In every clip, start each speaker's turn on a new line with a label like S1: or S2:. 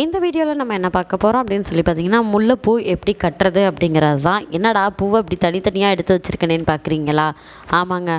S1: இந்த வீடியோவில் நம்ம என்ன பார்க்க போகிறோம் அப்படின்னு சொல்லி பார்த்தீங்கன்னா முல்லைப்பூ எப்படி கட்டுறது அப்படிங்கிறது தான். என்னடா பூவை இப்படி தனித்தனியாக எடுத்து வச்சுருக்கேனேன்னு பார்க்குறீங்களா? ஆமாங்க.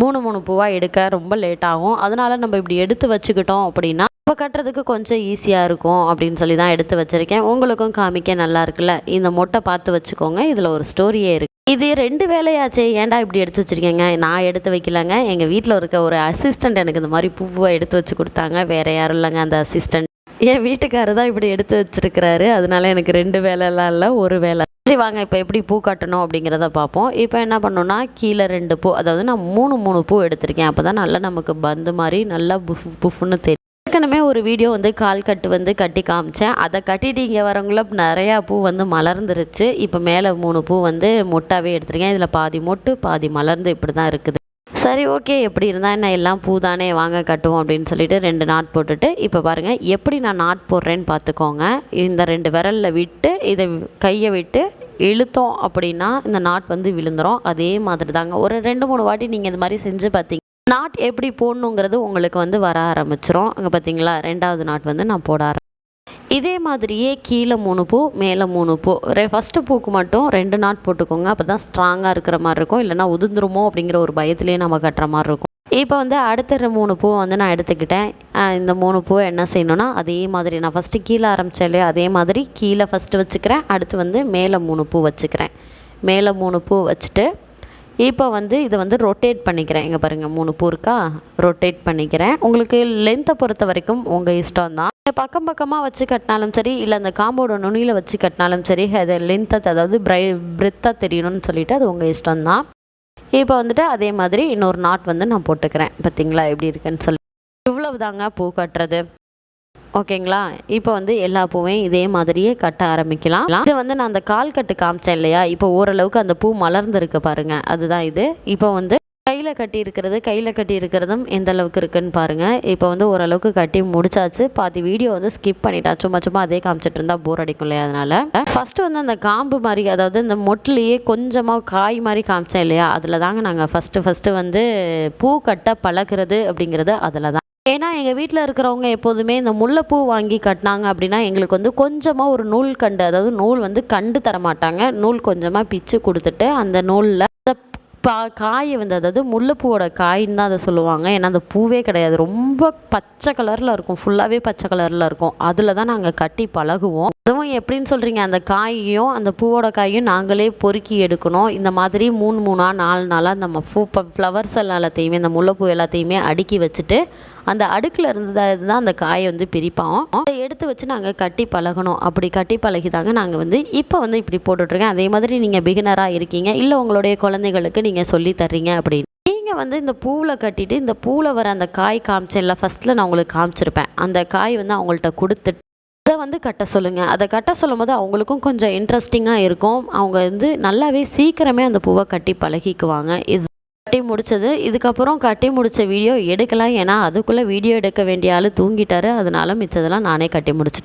S1: மூணு மூணு பூவாக எடுக்க ரொம்ப லேட் ஆகும். அதனால் நம்ம இப்படி எடுத்து வச்சுக்கிட்டோம் அப்படின்னா இப்போ கட்டுறதுக்கு கொஞ்சம் ஈஸியாக இருக்கும் அப்படின்னு சொல்லி தான் எடுத்து வச்சுருக்கேன். உங்களுக்கும் காமிக்க நல்லா இருக்குல்ல? இந்த மொட்டை பார்த்து வச்சுக்கோங்க. இதில் ஒரு ஸ்டோரியே இருக்குது இது ரெண்டு வேலையாச்சே. ஏன்டா இப்படி எடுத்து வச்சுருக்கீங்க? நான் எடுத்து வைக்கலங்க. எங்கள் வீட்டில் இருக்க ஒரு அசிஸ்டண்ட் எனக்கு இந்த மாதிரி பூவை எடுத்து வச்சு கொடுத்தாங்க. வேறு யாரும் இல்லைங்க அந்த அசிஸ்டண்ட் என் வீட்டுக்காரர் தான் இப்படி எடுத்து வச்சிருக்கிறாரு. அதனால எனக்கு ரெண்டு வேலைலாம் இல்லை ஒரு வேலை. சரி வாங்க இப்போ எப்படி பூ கட்டணும் அப்படிங்கிறத பார்ப்போம். இப்போ என்ன பண்ணோன்னா கீழே ரெண்டு பூ அதாவது நான் மூணு மூணு பூ எடுத்திருக்கேன். அப்போ தான் நல்லா நமக்கு பந்து மாதிரி நல்லா புஃப் புஃப்னு தெரியும். ஏற்கனவே ஒரு வீடியோ வந்து கால் கட்டு வந்து கட்டி காமிச்சேன். அதை கட்டிட்டு இங்கே வரவங்கள நிறையா பூ வந்து மலர்ந்துருச்சு. இப்போ மேலே மூணு பூ வந்து மொட்டாவே எடுத்திருக்கேன். இதில் பாதி மொட்டு பாதி மலர்ந்து இப்படி தான் இருக்குது. சரி ஓகே. எப்படி இருந்தால் என்ன எல்லாம் பூ தானே வாங்க கட்டுவோம் அப்படின்னு சொல்லிட்டு ரெண்டு நாட் போட்டுட்டு இப்போ பாருங்கள் எப்படி நான் நாட் போடுறேன்னு பார்த்துக்கோங்க இந்த ரெண்டு விரலில் விட்டு இதை கையை விட்டு இழுத்தோம் அப்படின்னா இந்த நாட் வந்து விழுந்துரும். அதே மாதிரி தாங்க ஒரு ரெண்டு மூணு வாட்டி நீங்கள் இந்த மாதிரி செஞ்சு பார்த்தீங்க நாட் எப்படி போடணுங்கிறது உங்களுக்கு வந்து வர ஆரம்பிச்சிரும். அங்கே பார்த்தீங்களா ரெண்டாவது நாட் வந்து நான் போட ஆரம்பி இதே மாதிரியே கீழே மூணு பூ மேலே மூணு பூ. ரெ ஃபஸ்ட்டு பூக்கு மட்டும் ரெண்டு நாட் போட்டுக்கோங்க. அப்போ தான் ஸ்ட்ராங்காக இருக்கிற மாதிரி இருக்கும். இல்லைனா உதிர்ந்துருமோ அப்படிங்கிற ஒரு பயத்துலேயே நம்ம கட்டுற மாதிரி இருக்கும். இப்போ வந்து அடுத்த மூணு பூ வந்து நான் எடுத்துக்கிட்டேன். இந்த மூணு பூ என்ன செய்யணும்னா அதே மாதிரி நான் ஃபஸ்ட்டு கீழே ஆரம்பித்தாலே அதே மாதிரி கீழே ஃபஸ்ட்டு வச்சுக்கிறேன். அடுத்து வந்து மேலே மூணு பூ வச்சுக்கிறேன். மேலே மூணு பூ வச்சுட்டு இப்போ வந்து இதை வந்து ரொட்டேட் பண்ணிக்கிறேன். இங்கே பாருங்கள் மூணு பூ இருக்கா ரொட்டேட் பண்ணிக்கிறேன். உங்களுக்கு லென்த்தை பொறுத்த வரைக்கும் உங்கள் இஷ்டம் தான் பக்கம் பக்கமாக வச்சு கட்டினாலும் சரி இல்லை அந்த காம்போட நுனியில் வச்சு கட்டினாலும் சரி அதை லென்த்தை அதாவது பிரை பிரெத்தாக தெரியணும்னு சொல்லிவிட்டு அது உங்கள் இஷ்டம் தான் இப்போ வந்துட்டு அதே மாதிரி இன்னொரு நாட் வந்து நான் போட்டுக்கிறேன். பார்த்தீங்களா? எப்படி இருக்குன்னு சொல்லி. இவ்வளவு தாங்க பூ கட்டுறது. ஓகேங்களா? இப்போ வந்து எல்லா பூவையும் இதே மாதிரியே கட்ட ஆரம்பிக்கலாம். இது வந்து நான் அந்த கால் கட்டு காமிச்சேன் இல்லையா? இப்போ ஓரளவுக்கு அந்த பூ மலர்ந்துருக்கு பாருங்கள் அதுதான் இது. இப்போ வந்து கையில் கட்டி இருக்கிறது கையில் கட்டி இருக்கிறதும் எந்த அளவுக்கு இருக்குன்னு பாருங்கள் இப்போ வந்து ஓரளவுக்கு கட்டி முடிச்சாச்சு. பாதி வீடியோ வந்து ஸ்கிப் பண்ணிட்டேன் சும்மா சும்மா அதே காமிச்சிட்டு இருந்தால் போர் அடிக்கும் இல்லையா அதனால். ஃபஸ்ட்டு வந்து அந்த காம்பு மாதிரி அதாவது இந்த மொட்டிலேயே கொஞ்சமாக காய் மாதிரி காமிச்சேன் இல்லையா? அதில் தாங்க நாங்கள் ஃபஸ்ட்டு ஃபஸ்ட்டு வந்து பூ கட்ட பழகிறது அப்படிங்கிறது அதில் தான் ஏன்னா எங்கள் வீட்டில் இருக்கிறவங்க எப்போதுமே இந்த முல்லைப்பூ வாங்கி கட்டினாங்க அப்படின்னா எங்களுக்கு வந்து கொஞ்சமாக ஒரு நூல் கண்டு அதாவது நூல் வந்து கண்டு தர மாட்டாங்க நூல் கொஞ்சமாக பிச்சு கொடுத்துட்டு அந்த நூலில் அந்த பா காயை வந்து அதாவது முல்லைப்பூவோட காயின்னு தான் அதை சொல்லுவாங்க. ஏன்னா அந்த பூவே கிடையாது. ரொம்ப பச்சை கலரில் இருக்கும். ஃபுல்லாகவே பச்சை கலரில் இருக்கும். அதில் தான் நாங்கள் கட்டி பழகுவோம். அதுவும் எப்படின்னு சொல்கிறீங்க அந்த காயையும் அந்த பூவோட காயும் நாங்களே பொறுக்கி எடுக்கணும். இந்த மாதிரி மூணு மூணாக நாலு நாளாக அந்த பூ ஃப்ளவர்ஸ் எல்லாத்தையுமே இந்த முல்லைப்பூ எல்லாத்தையுமே அடுக்கி வச்சுட்டு அந்த அடுக்கில் இருந்தது தான் அந்த காயை வந்து பிரிப்போம் அதை எடுத்து வச்சு நாங்கள் கட்டி பழகணும். அப்படி கட்டி பழகி தாங்க நாங்கள் வந்து இப்போ வந்து இப்படி போட்டுட்ருக்கேன். அதே மாதிரி நீங்கள் பிகினராக இருக்கீங்க. இல்லை உங்களுடைய குழந்தைகளுக்கு நீங்கள் சொல்லி தர்றீங்க அப்படின்னு. நீங்கள் வந்து இந்த பூவில் கட்டிட்டு இந்த பூவில் வர அந்த காய் காமிச்சேன்ல ஃபஸ்ட்டில் நான் உங்களுக்கு காமிச்சிருப்பேன். அந்த காய் வந்து அவங்கள்ட்ட கொடுத்துட்டு அதை வந்து கட்ட சொல்லுங்கள் அதை கட்ட சொல்லும் போது அவங்களுக்கும் கொஞ்சம் இன்ட்ரெஸ்டிங்காக இருக்கும். அவங்க வந்து நல்லாவே சீக்கிரமே அந்த பூவை கட்டி பழகிக்குவாங்க. இது கட்டி முடிச்சது. இதுக்கப்புறம் கட்டி முடித்த வீடியோ எடுக்கலாம். ஏன்னா அதுக்குள்ளே வீடியோ எடுக்க வேண்டிய ஆள் தூங்கிட்டாரு. அதனால மிச்சதெல்லாம் நானே கட்டி முடிச்சிட்டேன்.